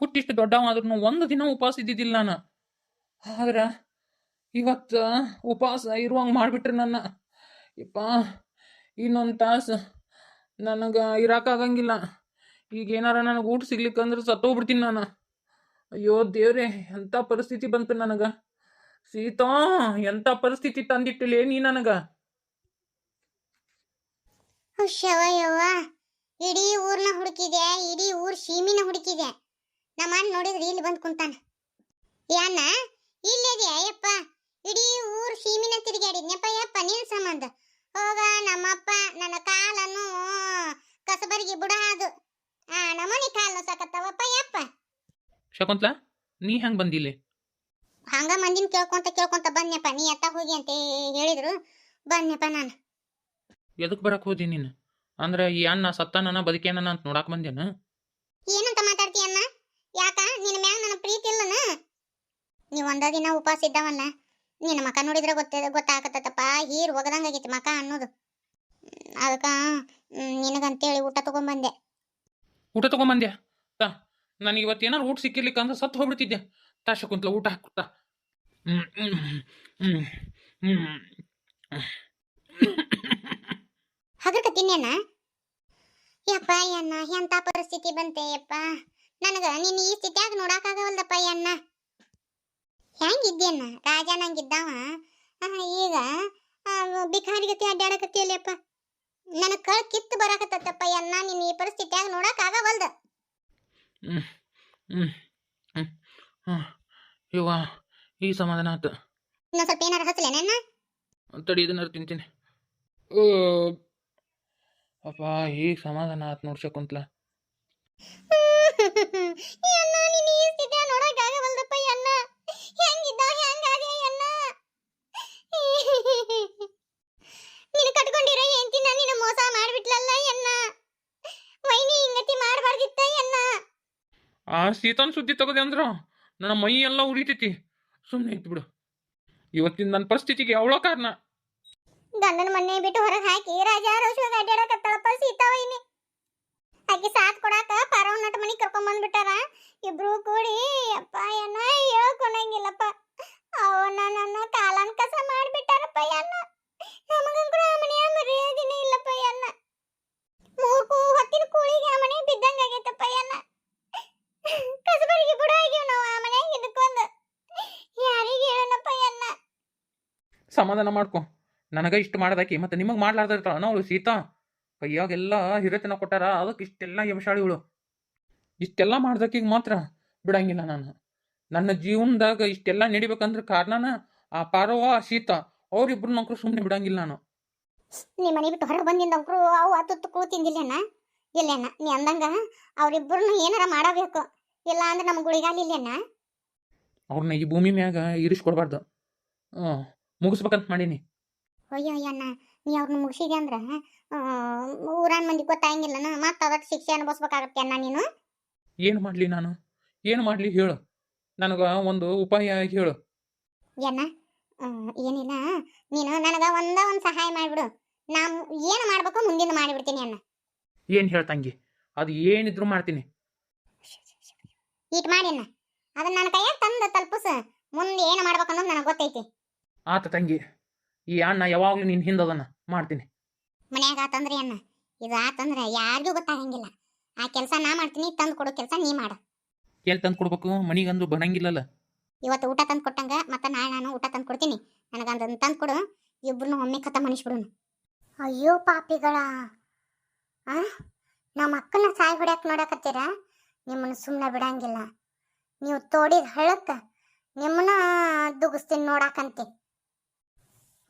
ಹುಟ್ಟಿಷ್ಟು ದೊಡ್ಡವಾದ್ರೂ ಒಂದು ದಿನ ಉಪವಾಸ ಇದ್ದಿದ್ದಿಲ್ಲ ನಾನು. ಆದ್ರೆ ಇವತ್ತು ಉಪವಾಸ ಇರುವಂಗೆ ಮಾಡಿಬಿಟ್ರೆ ನನ್ನ. ಯಪ್ಪ, ಇನ್ನೊಂದು ತಾಸು ನನಗೆ ಇರೋಕ್ಕಾಗಂಗಿಲ್ಲ ಈಗ ಏನಾರ ನನಗೆ ಊಟ ಸಿಗ್ಲಿಕ್ಕಂದ್ರೆ ಸತ್ತೋಗ್ಬಿಡ್ತೀನಿ ನಾನು. ಅಯ್ಯೋ ದೇವ್ರೇ ಎಂಥ ಪರಿಸ್ಥಿತಿ ಬಂತು ನನಗೆ. ಸೀತಾ ಎಂಥ ಪರಿಸ್ಥಿತಿ ತಂದಿಟ್ಟಿಲ್ಲ ನೀ ನನಗೆ? ಹುಶ್ಯವ ಯವ್ವ. ಇಡೀ ಊರ್ನ ಹುಡುಕಿದೆ, ಇಡೀ ಊರ್ ಸೀಮಿನ ಹುಡುಕಿದೆ. ನಮ್ಮ ಅಣ್ಣ ನೋಡಿದ್ರೆ ಇಲ್ಲಿ ಬಂದು ಕುಂತಾನ. ಯಾನ ಇಲ್ಲಿದೆ ಅಯ್ಯಪ್ಪ ಇಡೀ ಊರು ಸೀಮಿನ ತಿರುಗಾಡಿದ್ನಪ್ಪ ಯಪ್ಪ ನಿನ್ ಸಂಬಂಧ? ಹೋಗ ನಮ್ಮಪ್ಪ ನನ್ನ ಕಾಲನ್ನು ಕಸಬರಿಗೆ ಬುಡ ಅದು ಆ ನಮ್ಮನಿ ಕಾಲು ಸಾಕತ್ತವಪ್ಪ ಯಪ್ಪ. ಶಕುಂತ್ಲಾ ನೀ ಹೆಂಗ್ ಬಂದಿಲ್ಲ? ಹಂಗ ಮಂದಿನ ಕೇಳ್ಕೊಂತ ಕೇಳ್ಕೊಂತ ಬಂದ್ನಪ್ಪ. ನೀ ಎತ್ತ ಹೋಗಿ ಅಂತ ಹೇಳಿದ್ರು. ಬಂದ್ನಪ್ಪ ನಾನು. ಎದಕ್ ಬರಕ್ ಹೋದಿ ನೀನು? ಅಂದ್ರೆ ಈ ಅಣ್ಣ ಸತ್ತಾನ ಬದುಕೇನ ಅಂತ ನೋಡಕ್ ಬಂದೇನ? ಏನಂತ ಮಾತಾಡ್ತೀಯನ್ನ ಯಾಕ ನಿನ್ನ ಮ್ಯಾಗ ನನ್ನ ಪ್ರೀತಿ ಇಲ್ಲನ? ನೀವ್ ಒಂದ ದಿನ ಉಪವಾಸ ಇದ್ದಾವಲ್ಲ ನಿನ್ನ ಮಕ ನೋಡಿದ್ರೆ ಗೊತ್ತ ಗೊತ್ತಾಗತ್ತಪ್ಪ ಹೀರ್ ಒಗದಂಗಾಗೈತಿ ಮಕ ಅನ್ನೋದು. ಅದಕ್ಕ ನಿನಗಂತೇಳಿ ಊಟ ತಗೊಂಬಂದೆ. ಊಟ ತಗೊಂಬಂದ್ಯಾ? ತಾ ನನಗೆ ಇವತ್ತು ಏನಾರು ಊಟ ಸಿಕ್ಕಿರ್ಲಿಕ್ಕೆ ಅಂದ್ರೆ ಸತ್ತು ಹೋಗ್ಬಿಡ್ತಿದ್ದೆ ತಾ ಶಕುಂತ್ಲ ಊಟ ಹ್ಮ್ ಹಗರ್ಕ ತಿನ್ನೇನ? ಯಪ್ಪ ಅಣ್ಣ ಎಂತ ಪರಿಸ್ಥಿತಿ ಬಂತೆ ಯಪ್ಪ? ನನಗ ನಿನ್ನ ಈ ಸ್ಥಿತಿಯಾಗ ನೋಡಕ್ಕಾಗವಲ್ದಪ್ಪ ಅಣ್ಣ. ಹೆಂಗಿದ್ದೇನ ರಾಜ ನಂಗಿದ್ದಾವ? ಈಗ ಆ, ಬಿಕಾರಿ ಗತಿ ಅಡ್ಡಾಡಕತ್ತಿಯಲ್ಲಪ್ಪ ನನಗ್ ಕಳ್ ಕಿತ್ತು ಬರಾಕತ್ತಪ್ಪ ಅಣ್ಣ ನಿನ್ನ ಈ ಪರಿಸ್ಥಿತಿಯಾಗ ನೋಡಕ್ಕಾಗವಲ್ದ ಇವ ಈ ಸಮಾಧಾನ ಆತ. ಇನ್ನ ಸ್ವಲ್ಪ ಏನಾರ ಹಚ್ಚಲೇನ ತಡಿ ಇದನ್ನಾರು ತಿಂತೀನಿ. ಓ ಅಪ್ಪ ಈಗ ಸಮಾಧಾನ ಆತು ನೋಡಿ ಶಕುಂತ್ಲ. ಅಣ್ಣ ನಿನ್ನ ಈ ಸ್ಥಿತಿಯಾಗ ನೋಡಕ್ಕಾಗವಲ್ದಪ್ಪ ಅಣ್ಣ. ಹೆಂಗಿದ್ದ ಹೆಂಗಾದೆ ಅಣ್ಣ? ನೀನು ಕಟ್ಕೊಂಡಿರೋ ಹೆಂಡತಿನ ನೀನು ಮೋಸ ಮಾಡ್ಬಿಟ್ಲಲ್ಲ ಅಣ್ಣ? ವೈನಿ ಹಿಂಗತಿ ಮಾಡಬಾರ್ದಿತ್ತ ಅಣ್ಣ? ಆ ಸೀತಾನ್ ಸುದ್ದಿ ತಗದೆ ಅಂದ್ರ? ನನ್ನ ಮೈ ಎಲ್ಲ ಉರಿತೈತಿ. ಸುಮ್ಮನೆ ಇತ್ತು ಬಿಡು. ಇವತ್ತಿನ ನನ್ನ ಪರಿಸ್ಥಿತಿಗೆ ಅವಳ ಕಾರಣ. ಗಂಡನ ಮನೆ ಬಿಟ್ಟು ಹೊರಗೆ ಹಾಕಿ ರಾಜ ರೋಷವಾಗಿ ಅಡ್ಡಾಡಕತ್ತಳಪ್ಪ ಸೀತಾ ವೈನಿ. ಆಕೆ ಸಾಥ್ ಕೊಡಾಕ ಮನಿ ಕರ್ಕೊಂಡ್ ಬಂದ್ಬಿಟ್ಟಾರ? ಇಬ್ರು ಕೂಡಿ, ಅಪ್ಪ ಏನ ಹೇಳ್ಕೊಳಂಗಿಲ್ಲಪ್ಪ ಅವನ ನನ್ನ ಕಾಲನ್ ಕಸ ಮಾಡ್ಬಿಟ್ಟಾರಪ್ಪ ಎಲ್ಲ ನಮಗಂಕೂ ಆ ಮನೆಯ ಮರ್ಯಾದಿನೇ ಇಲ್ಲಪ್ಪ ಎಲ್ಲ ಮೂರ್ಕು ಹೊತ್ತಿನ ಕೂಳಿಗೆ ಆ ಮನೆ ಬಿದ್ದಂಗ ಆಗೈತಪ್ಪ ಎಲ್ಲ ಕಸಬರಿಗೆ ಬಿಡ ಆಗ್ಯಾವ ನಾವು ಆ ಮನೆಯಾಗ ಇದಕ್ಕೊಂದು ಯಾರಿಗೆ ಹೇಳೋಣಪ್ಪ ಎಲ್ಲ ಸಮಾಧಾನ ಮಾಡ್ಕೊ. ನನಗ ಇಷ್ಟು ಮಾಡ್ದಾಕಿ, ಮತ್ತೆ ನಿಮಗೆ ಮಾಡ್ಲಾರ್ದ ಇರ್ತಾಳ ಅವಳು ಸೀತಾ? ಕೈಯಾಗೆಲ್ಲ ಹಿರೇತನ ಕೊಟ್ಟಾರ, ಅದಕ್ಕೆ ಇಷ್ಟೆಲ್ಲ ಯಮಶಾಳಿ ಇವಳು ಇಷ್ಟೆಲ್ಲ ಮಾಡ್ದಕ್ಕೀಗ ಮಾತ್ರ ಬಿಡಂಗಿಲ್ಲ ನಾನು. ನನ್ನ ಜೀವನದಾಗ ಇಷ್ಟೆಲ್ಲ ನಡಿಬೇಕಂದ್ರೆ ಕಾರಣನ ಆ ಪಾರವ್ವ ಆ ಶೀತ ಅವ್ರಿಬ್ರು ನಂಕರು ಸುಮ್ಮನೆ ಬಿಡಂಗಿಲ್ಲ ನಾನು. ನೀ ಮನೆ ಬಿಟ್ಟು ಹೊರಗೆ ಬಂದಿಂದವ್ರು ಅವು ಅತ್ತು ಕೂಳು ತಿಂದಿಲ್ಲೇನ? ಇಲ್ಲೇನ? ನೀ ಅಂದಂಗ ಅವ್ರಿಬ್ಬರನ್ನ ಏನಾರ ಮಾಡಬೇಕು? ಇಲ್ಲ ಅಂದ್ರೆ ನಮ್ಮ ಗುಳಿಗಾಲ ಇಲ್ಲೇನ? ಅವ್ರನ್ನ ಈ ಭೂಮಿ ಮ್ಯಾಗ ಇರಿಸ್ಕೊಡ್ಬಾರ್ದು. ಹ್ಞೂ ಮುಗಿಸ್ಬೇಕಂತ ಮಾಡೀನಿ. ಅಯ್ಯೋ ಅಯ್ಯಣ್ಣ ನೀ ಅವ್ರನ್ನ ಮುಗಿಸಿದೆ ಅಂದ್ರೆ ಊರಾನ್ ಮಂದಿ ಗೊತ್ತಾಗಂಗಿಲ್ಲನ ಮತ್ತೆ ಅದಕ್ಕೆ ಶಿಕ್ಷೆ ಅನುಭವಿಸ್ಬೇಕಾಗತ್ತೆ ಅಣ್ಣ ನೀನು? ಏನು ಮಾಡಲಿ ನಾನು? ಏನು ಮಾಡಲಿ ಹೇಳು. ನನಗೆ ಒಂದು ಉಪಾಯ ಹೇಳು. ಏನ? ಏನಿಲ್ಲ. ನೀನು ನನಗೆ ಒಂದ ಒಂದು ಸಹಾಯ ಮಾಡಿಬಿಡು. ನಾನು ಏನು ಮಾಡಬೇಕು ಮುಂದಿನ ಮಾಡಿಬಿಡ್ತೀನಿ ಅಣ್ಣ. ಏನು ಹೇಳ್ತಂಗಿ ಅದು ಏನಿದ್ರು ಮಾಡ್ತೀನಿ. ಈಟ್ ಮಾಡಿನ ಅದನ್ನ ನನ್ನ ಕೈಯಾಗ ತಂದು ತಲುಪಿಸ. ಮುಂದೆ ಏನು ಮಾಡ್ಬೇಕು ಅನ್ನೋದು ನನಗೆ ಗೊತ್ತೈತಿ. ಆತ ತಂಗಿ ಈ ಅಣ್ಣ ಯಾವಾಗಲೂ ನಿನ್ನ ಹಿಂದದನ್ನ ಮಾಡ್ತೀನಿ. ಮನ್ಯಾಗ ಆತಂದ್ರೆ ಅಣ್ಣ. ಇದು ಆತಂದ್ರೆ ಯಾರಿಗೂ ಗೊತ್ತಾಗಂಗಿಲ್ಲ. ಆ ಕೆಲಸ ನಾ ಮಾಡ್ತೀನಿ ತಂದು ಕೊಡೋ ಕೆಲಸ ನೀ ಮಾಡು. ಎಲ್ಲಿ ತಂದು ಕೊಡ್ಬೇಕು ಮನಿಗಂದು ಬರಂಗಿಲ್ಲಲ್ಲ ಇವತ್ತು ಊಟ ತಂದು ಕೊಟ್ಟಂಗ ಮತ್ತೆ ನಾಳೆ ನಾನು ಊಟ ತಂದು ಕೊಡ್ತೀನಿ. ನನಗಂದನ್ನು ತಂದು ಕೊಡು ಇಬ್ಬರನ್ನು ಒಮ್ಮೆ ಕಥ ಮನಿಸ್ಬಿಡುನು ಅಯ್ಯೋ ಪಾಪಿಗಳ. ಆ? ನಮ್ಮ ಅಕ್ಕನ ಸಾಯಿ ಹೊಡ್ಯಾಕ್ ನೋಡಕತ್ತೀರ ನಿಮ್ಮನ್ನು ಸುಮ್ಮನೆ ಬಿಡಂಗಿಲ್ಲ. ನೀವು ತೋಡಿದ ಹಳ್ಳಕ್ಕ ನಿಮ್ಮನ್ನ ದುಗಿಸ್ತೀನಿ ನೋಡಾಕಂತೆ.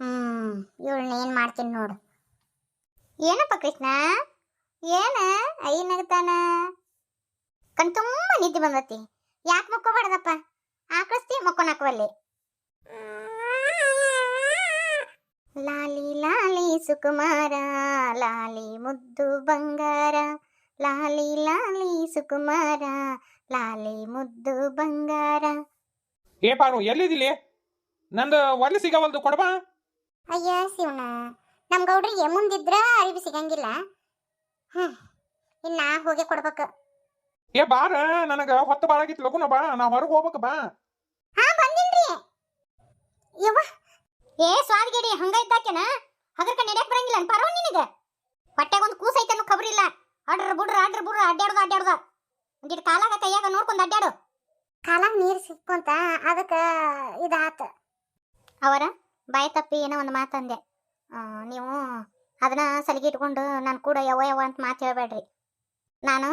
ಹ್ಮ್ ಇವಳನ್ನ ಏನು ಮಾಡ್ತೀನಿ ನೋಡು. ಏನಪ್ಪ ಕೃಷ್ಣ? ಏನ? ಐ ನಗತಾನ ಕಣ್ ತುಂಬ ನಿದ್ದೆ ಬಂದತಿ. ಯಾಕೆ ಮಕ್ಕೋಬಾರ್ದಪ್ಪ? ಆಕಸ್ತಿ ಮಕ್ಕೊನಕ್ವಲ್ಲಿ ಲಾಲಿ ಲಾಲಿ ಸುಕುಮಾರ ಲಾಲಿ ಮುದ್ದು ಬಂಗಾರ. ಲಾಲಿ ಲಾಲಿ ಸುಕುಮಾರ ಲಾಲಿ ಮುದ್ದು ಬಂಗಾರ. ಏ ಎಲ್ಲಿದಿಲಿ? ನಂದು ಒಲ್ಲಿ ಸಿಗವಲ್ದು ಕೊಡಬಾ. ಅಯ್ಯ ಶಿವನ ನಮ್ಮ ಗೌಡ್ರಿಗೆ ಮುಂದಿದ್ರ ಅರಿವಿ ಸಿಗಂಗಿಲ್ಲ. ಹ್ಮ್. ಇನ್ನ ಹೋಗಿ ಕೊಡ್ಬೇಕು. ಏ ಬಾರ ನನಗ ಹೊತ್ತು ಬಾಳಾಗಿತ್ತು ಲಗುನ ಬಾ ನಾ ಹೊರಗೆ ಹೋಗ್ಬೇಕು ಬಾ. ಹಾ ಬಂದಿನ್ರಿ. ಯವ್ವ. ಏ ಸ್ವಾದಗೇಡಿ ಹಂಗ ಇದ್ದಾಕೆನ ಹಗರ್ಕ ನಡೆಯಕ್ ಬರಂಗಿಲ್ಲ ಅಂತ ಪರವ ನಿನಗೆ? ಹೊಟ್ಟೆಗೆ ಒಂದು ಕೂಸ ಐತೆ ಅನ್ನೋ ಖಬರ್ ಇಲ್ಲ. ಅಡ್ರ ಬುಡ್ರ ಅಡ್ರ ಬುಡ್ರ ಅಡ್ಡಾಡ್ದ ಅಡ್ಡಾಡ್ದ ಒಂದಿಟ್ಟು ಕಾಲಾಗ ಕೈಯಾಗ ನೋಡ್ಕೊಂಡು ಅಡ್ಡಾಡು ಕಾಲಾಗ ನೀರು ಸಿಕ್ಕೊಂತ ಅದಕ್ಕ ಇದಾತ. ಅವರ ಬಾಯಿ ತಪ್ಪಿ ಏನೋ ಒಂದು ಮಾತಂದೆ ನೀವು ಅದನ್ನ ಸಲಿಗೆ ಇಟ್ಕೊಂಡು ನಾನು ಕೂಡ ಯವ ಯವ ಅಂತ ಮಾತು ಹೇಳಬೇಡ್ರಿ. ನಾನು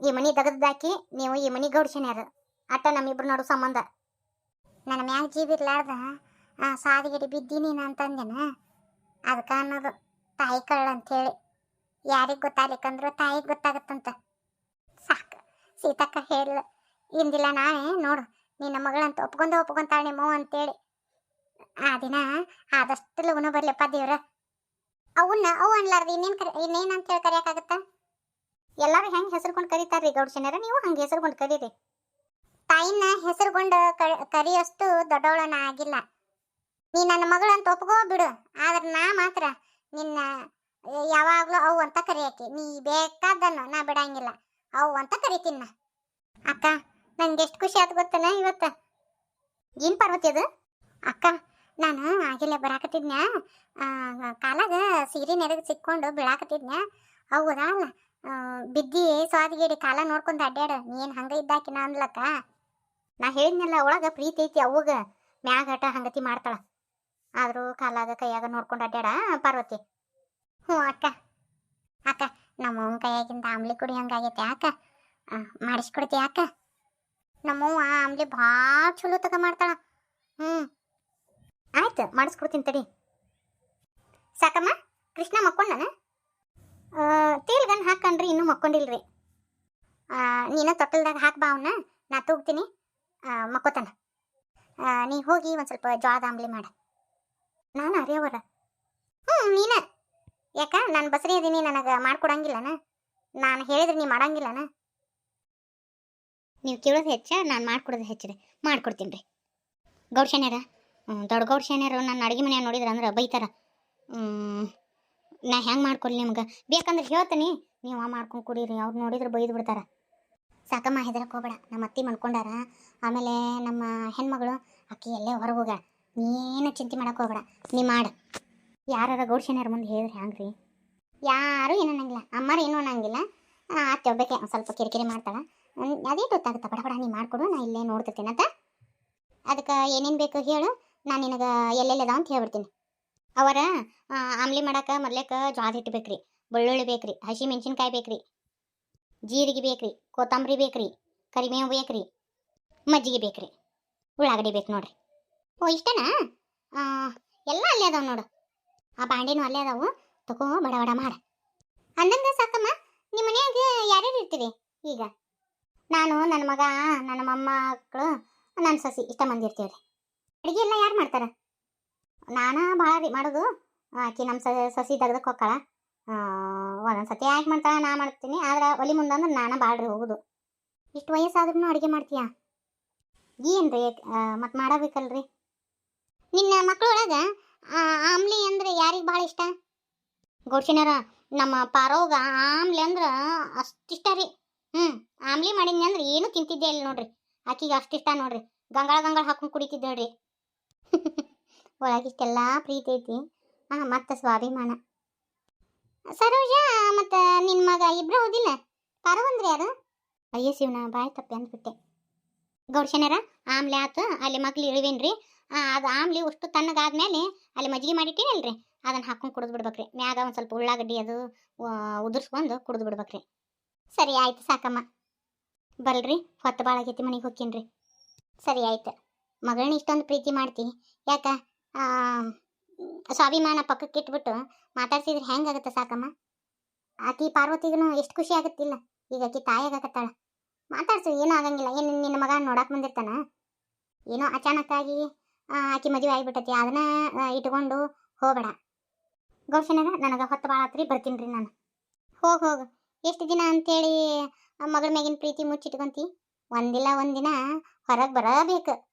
ಈ ಮನಿ ದಗದ್ದಾಕಿ ನೀವು ಈ ಮನಿ ಗೌಡ್ಸನ್ಯಾರ? ಅಟ್ಟ ನಮ್ಮಿಬ್ರು ನಡು ಸಂಬಂಧ. ನನ್ನ ಮ್ಯಾಗ ಆ ಸಾದಿಗಿಡಿ ಬಿದ್ದೀನಿ ಅಂತಂದೇನ? ಅದಕ್ಕೆ ಅನ್ನೋದು ತಾಯಿ ಕಳ್ಳ ಅಂತೇಳಿ ಯಾರಿಗೆ ಗೊತ್ತಾಗ್ಲಿಕ್ಕಂದ್ರೆ ತಾಯಿಗೆ ಗೊತ್ತಾಗತ್ತಂತ. ಸಾಕು. ಸೀತಕ್ಕ ಹೇಳಿಲ್ಲ ಇಂದಿಲ್ಲ ನಾಳೆ ನೋಡು, ನಿನ್ನ ಮಗಳಂತ ಒಪ್ಕೊಂಡ ಒಪ್ಕೊಂತಾಳೆ ನಿಮ್ಮ ಅಂತೇಳಿ. ಆ ದಿನ ಆದಷ್ಟು ಲಗುನ ಬರ್ಲಪ್ಪ ದೇವ್ರ. ಅವನ್ನ ಅವು ಅನ್ಲಾರ್ದ ಇನ್ನೇನು ಕರಿ, ಇನ್ನೇನು ಅಂತೇಳಿ ಕರೆಯೋಕ್ಕಾಗತ್ತ? ಎಲ್ಲರೂ ಹೆಂಗೆ ಹೆಸರುಕೊಂಡು ಕರೀತಾರ್ರಿ ಗೌಡ್ಸನ್ಯಾರ ನೀವು ಹಂಗೆ ಹೆಸರುಕೊಂಡು ಕರೀರಿ. ತಾಯಿನ ಹೆಸರುಗೊಂಡು ಕರಿಯಷ್ಟು ದೊಡ್ಡವಳನ ಆಗಿಲ್ಲ. ನೀ ನನ್ನ ಮಗಳು ಅಂತ ಒಪ್ಕೋ ಬಿಡು. ಆದ್ರೆ ನಾ ಮಾತ್ರ ನಿನ್ನ ಯಾವಾಗ್ಲೂ ಅವು ಅಂತ ಕರಿಯಾಕಿ ನೀ ಬೇಕಾದನ್ನು ನಾ ಬಿಡಂಗಿಲ್ಲ. ಅವು ಅಂತ ಕರಿತೀನಿ ಅಕ್ಕ ನಂಗೆ ಎಷ್ಟು ಖುಷಿ ಆಯ್ತು ಗೊತ್ತನ ಇವತ್ತ? ಏನ್ ಪಾರ್ವತಿ ಅದು ಅಕ್ಕ ನಾನು ಆಗಿಲ್ಲೇ ಬರಾಕತ್ತಿದ್ನ ಕಾಲಾಗ ಸೀರೆ ನೆರಗ್ ಸಿಕ್ಕೊಂಡು ಬೀಳಾಕತ್ತಿದ್ನ ಹೌದಾ? ಬಿದ್ದಿ ಸ್ವಾದಿಗೇಡಿ ಕಾಲ ನೋಡ್ಕೊಂಡು ಅಡ್ಡಾಡ ಹಂಗ ಇದ್ದಾಕಿನ ಅಂದ್ಲಕ್ಕ? ನಾ ಹೇಳಿದ್ನಲ್ಲ ಒಳಗ ಪ್ರೀತಿ ಐತಿ ಅವಾಗ ಮ್ಯಾಗಾಟ ಹಂಗತಿ ಮಾಡ್ತಾಳ. ಆದರೂ ಕಾಲಾಗ ಕೈಯಾಗ ನೋಡ್ಕೊಂಡು ಅಡ್ಡಾಡ ಪಾರ್ವತಿ. ಹ್ಞೂ, ಅಕ್ಕ. ಅಕ್ಕ, ನಮ್ಮವ್ವನ ಕೈಯಾಗಿಂದ ಆಮ್ಲಿ ಕುಡಿ ಹಂಗಾಗೈತೆ, ಅಕ್ಕ. ಮಾಡಿಸ್ಕೊಡ್ತಿ ಅಕ್ಕ? ನಮ್ಮವ್ವ ಆಮ್ಲಿ ಭಾಳ ಚಲೋ ತಗ ಮಾಡ್ತಾಳ. ಹ್ಞೂ. ಆಯ್ತು, ಮಾಡಿಸ್ಕೊಡ್ತೀನಿ ತಡಿ. ಸಾಕಮ್ಮ, ಕೃಷ್ಣ ಮಕ್ಕೊಂಡನ? ತೇಲ್ಗನ್ ಹಾಕಣ್ರಿ ಇನ್ನೂ ಮಕ್ಕೊಂಡಿಲ್ರಿ. ನೀನ ತೊಟ್ಟಲ್ದಾಗ ಹಾಕ್ ಬಾ ಅವನ್ನ ನಾ ತೂಗ್ತೀನಿ. ಮಕ್ಕೋತಾನ. ನೀ ಹೋಗಿ ಒಂದು ಸ್ವಲ್ಪ ಜೋಳದ ಅಂಬ್ಲಿ ಮಾಡ. ನಾನು ಅರಿಯವರ ಹ್ಞೂ ನೀನ. ಯಾಕ, ನಾನು ಬಸರಿ ಅದೀನಿ, ನನಗೆ ಮಾಡ್ಕೊಡಂಗಿಲ್ಲನ? ನಾನು ಹೇಳಿದ್ರೆ ನೀ ಮಾಡಂಗಿಲ್ಲನ? ನೀವು ಕೇಳೋದು ಹೆಚ್ಚ, ನಾನು ಮಾಡ್ಕೊಡೋದು ಹೆಚ್ಚಿದೆ ಮಾಡ್ಕೊಡ್ತೀನಿ ರೀ. ಗೌಡ್ಶಾನ್ಯಾರ ದೊಡ್ಡ ಗೌಡ್ಶಾನ್ಯಾರು ನನ್ನ ಅಡುಗೆ ಮನೆ ನೋಡಿದ್ರೆ ಅಂದ್ರೆ ಬೈತಾರ. ನಾ ಹೆಂಗೆ ಮಾಡ್ಕೊಡ್ಲಿ ನಿಮ್ಗೆ? ಬೇಕಂದ್ರೆ ಹೇಳ್ತೀನಿ. ನೀವು ಮಾಡ್ಕೊಂಡು ಕುಡೀರಿ, ಅವ್ರು ನೋಡಿದ್ರೆ ಬೈದು ಬಿಡ್ತಾರ. ಸಾಕಮ್ಮ ಹೆದರಕ್ಕೆ ಹೋಗ್ಬೇಡ. ನಮ್ಮ ಅತ್ತಿ ಮಲ್ಕೊಂಡಾರ ಆಮೇಲೆ ನಮ್ಮ ಹೆಣ್ಮಗಳು ಅಕ್ಕಿ ಎಲ್ಲೇ ಹೊರಗೆ ಹೋಗ ನೀನು ಚಿಂತೆ ಮಾಡಕ್ಕೆ ಹೋಗ್ಬೇಡ. ನೀ ಮಾಡು. ಗೌಡ ಗೌಡ್ಶನ್ಯಾರ ಮುಂದೆ ಹೇಳಿದ್ರೆ ರೀ ಯಾರು ಏನು ಅನ್ನಂಗಿಲ್ಲ ಅಮ್ಮರು ಏನೂ ಅನ್ನಂಗಿಲ್ಲ. ಅತ್ತೆ ಒಬ್ಬಕ್ಕೆ ಸ್ವಲ್ಪ ಕಿರಿಕಿರಿ ಮಾಡ್ತಾಳೆ. ಅದೇ ಗೊತ್ತಾಗುತ್ತೆ? ಬಡ ಬಡ, ನೀ ಮಾಡಿಕೊಡು. ನಾ ಇಲ್ಲೇ ನೋಡ್ತಿರ್ತೀನಿ. ಅಂತ ಅದಕ್ಕೆ ಏನೇನು ಬೇಕು ಹೇಳು. ನಾನು ನಿನಗೆ ಎಲ್ಲೆಲ್ಲದ ಅಂತ ಹೇಳ್ಬಿಡ್ತೀನಿ. ಅವರ ಆಮ್ಲಿ ಮಾಡಕ್ಕೆ ಮೊದ್ಲೇಕ ಜ್ವಾದ ಹಿಟ್ಟು ಬೇಕ್ರಿ, ಬೆಳ್ಳುಳ್ಳಿ ಬೇಕ್ರಿ, ಹಸಿ ಮೆಣಸಿನ್ಕಾಯಿ ಬೇಕ್ರಿ, ಜೀರಿಗೆ ಬೇಕ್ರಿ, ಕೊತ್ತಂಬರಿ ಬೇಕ್ರಿ, ಕರಿಬೇವು ಬೇಕ್ರಿ, ಮಜ್ಜಿಗೆ ಬೇಕ್ರಿ, ಉಳ್ಳಾಗಡ್ಡಿ ಬೇಕು ನೋಡ್ರಿ. ಓ, ಇಷ್ಟನಾ? ಎಲ್ಲ ಅಲ್ಲೇ ಅದಾವ ನೋಡು. ಆ ಬಾಂಡೆನೂ ಅಲ್ಲೇ ಅದಾವು. ತಗೋ ಬಡ ಬಡ ಮಾಡ. ಅಂದಂಗ ಸಾಕಮ್ಮ ನಿಮ್ಮ ಮನ್ಯಾಗ ಯಾರ್ಯಾರು ಇರ್ತೀರಿ ಈಗ? ನಾನು ನನ್ನ ಮಗ ನನ್ನ ಮೊಮ್ಮಕ್ಕಳು ನನ್ನ ಸಸಿ, ಇಷ್ಟ ಮಂದಿ ಇರ್ತೀವ್ರಿ. ಅಡುಗೆ ಎಲ್ಲ ಯಾರು ಮಾಡ್ತಾರ? ನಾನ ಭಾಳ ರೀ ಮಾಡೋದು. ಆಕಿ ನಮ್ಮ ಸಸಿ ತೆಗ್ದಕ್ಕೆ ಹೋಗ್ತಾಳ ಒಂದೊಂದು ಸತಿ ಯಾಕೆ ಮಾಡ್ತಾಳೆ, ನಾ ಮಾಡ್ತೀನಿ. ಆದ್ರೆ ಒಲಿ ಮುಂದಂದ್ರೆ ನಾನು ಭಾಳ ರೀ ಹೋಗೋದು. ಇಷ್ಟು ವಯಸ್ಸಾದ್ರೂ ಅಡುಗೆ ಮಾಡ್ತೀಯಾ? ರೀ ಮತ್ತೆ ಮಾಡಬೇಕಲ್ರಿ? ನಿನ್ನ ಮಕ್ಕಳೊಳಗೆ ಆಮ್ಲಿ ಅಂದ್ರೆ ಯಾರಿಗೆ ಭಾಳ ಇಷ್ಟ? ಗೋಡ್ಸಿನಾರ ನಮ್ಮ ಪಾರೋಗ ಆಮ್ಲಿ ಅಂದ್ರೆ ಅಷ್ಟಿಷ್ಟ ರೀ. ಹ್ಞೂ ಆಮ್ಲಿ ಮಾಡೀನಿ ಅಂದ್ರೆ ಏನು ತಿಂತಿದ್ದೆ ಇಲ್ಲ ನೋಡ್ರಿ. ಆಕಿಗೆ ಅಷ್ಟಿಷ್ಟ ನೋಡ್ರಿ. ಗಂಗಾಳ ಗಂಗಾಳ ಹಾಕೊಂಡು ಕುಡಿತಿದ್ದೇಳ್ರಿ. ಒಳಗಿಷ್ಟೆಲ್ಲ ಪ್ರೀತಿ ಐತಿ. ಹಾಂ ಮತ್ತೆ ಸ್ವಾಭಿಮಾನ. ಸರೋಜ, ಮತ್ತು ನಿನ್ನ ಮಗ ಇಬ್ರು ಹೌದಿಲ್ಲ? ಪರವಂದ್ರಿ ಯಾರು ಅಯ್ಯೋ ಶಿವನ, ಬಾಯ್ ತಪ್ಪಿ ಅಂದ್ಬಿಟ್ಟೆ. ಗೌಡಶನರ ಆಮ್ಲೆ ಆತು, ಅಲ್ಲಿ ಮಗ್ಳು ಇಳಿವೇನ್ರಿ? ಅದು ಆಮ್ಲಿ ಅಷ್ಟು ತಣ್ಣಗಾದ್ಮೇಲೆ ಅಲ್ಲಿ ಮಜ್ಜಿಗೆ ಮಾಡಿಟ್ಟಿನಲ್ರಿ ಅದನ್ನ ಹಾಕೊಂಡು ಕುಡಿದು ಬಿಡ್ಬೇಕ್ರಿ. ಮ್ಯಾಗ ಒಂದು ಸ್ವಲ್ಪ ಉಳ್ಳಾಗಡ್ಡಿ ಅದು ಉದುರ್ಸ್ಕೊಂಡು ಕುಡಿದು ಬಿಡ್ಬೇಕ್ರಿ. ಸರಿ, ಆಯ್ತು ಸಾಕಮ್ಮ. ಬಲ್ರಿ ಹೊತ್ತು ಭಾಳ ಆಗೈತಿ ಮನೆಗೆ ಹೋಗ್ತೀನಿ ಸರಿ, ಆಯ್ತು. ಮಗಳನ್ನ ಇಷ್ಟೊಂದು ಪ್ರೀತಿ ಮಾಡ್ತಿ. ಯಾಕ? ಸ್ವಾಭಿಮಾನ ಪಕ್ಕಕ್ಕೆ ಇಟ್ಬಿಟ್ಟು ಮಾತಾಡ್ಸಿದ್ರೆ ಹೆಂಗಾಗತ್ತೆ ಸಾಕಮ್ಮ? ಆಕಿ ಪಾರ್ವತಿಗೂ ಎಷ್ಟು ಖುಷಿ ಆಗುತ್ತಿಲ್ಲ. ಈಗ ಆಕಿ ತಾಯಿ ಆಗಕತ್ತಾಳ ಮಾತಾಡ್ಸು, ಏನೂ ಆಗಂಗಿಲ್ಲ. ಏನು ನಿನ್ನ ಮಗ ನೋಡಕ್ಕೆ ಬಂದಿರ್ತಾನ? ಏನೋ ಅಚಾನಕ್ಕಾಗಿ ಆಕಿ ಮದುವೆ ಆಗಿಬಿಟ್ಟತಿ. ಅದನ್ನ ಇಟ್ಕೊಂಡು ಹೋಗಬೇಡ. ಗೌಶನರ ನನಗೆ ಹೊತ್ತು ಭಾಳ ಆತ್ರಿ ಬರ್ತೀನಿ ರೀ ನಾನು. ಹೋಗಿ, ಹೋಗು. ಎಷ್ಟು ದಿನ ಅಂತೇಳಿ ಮಗಳ ಮ್ಯಾಗಿನ ಪ್ರೀತಿ ಮುಚ್ಚಿಟ್ಕೊಂತಿ? ಒಂದಿಲ್ಲ ಒಂದಿನ ಹೊರಗೆ ಬರಬೇಕು.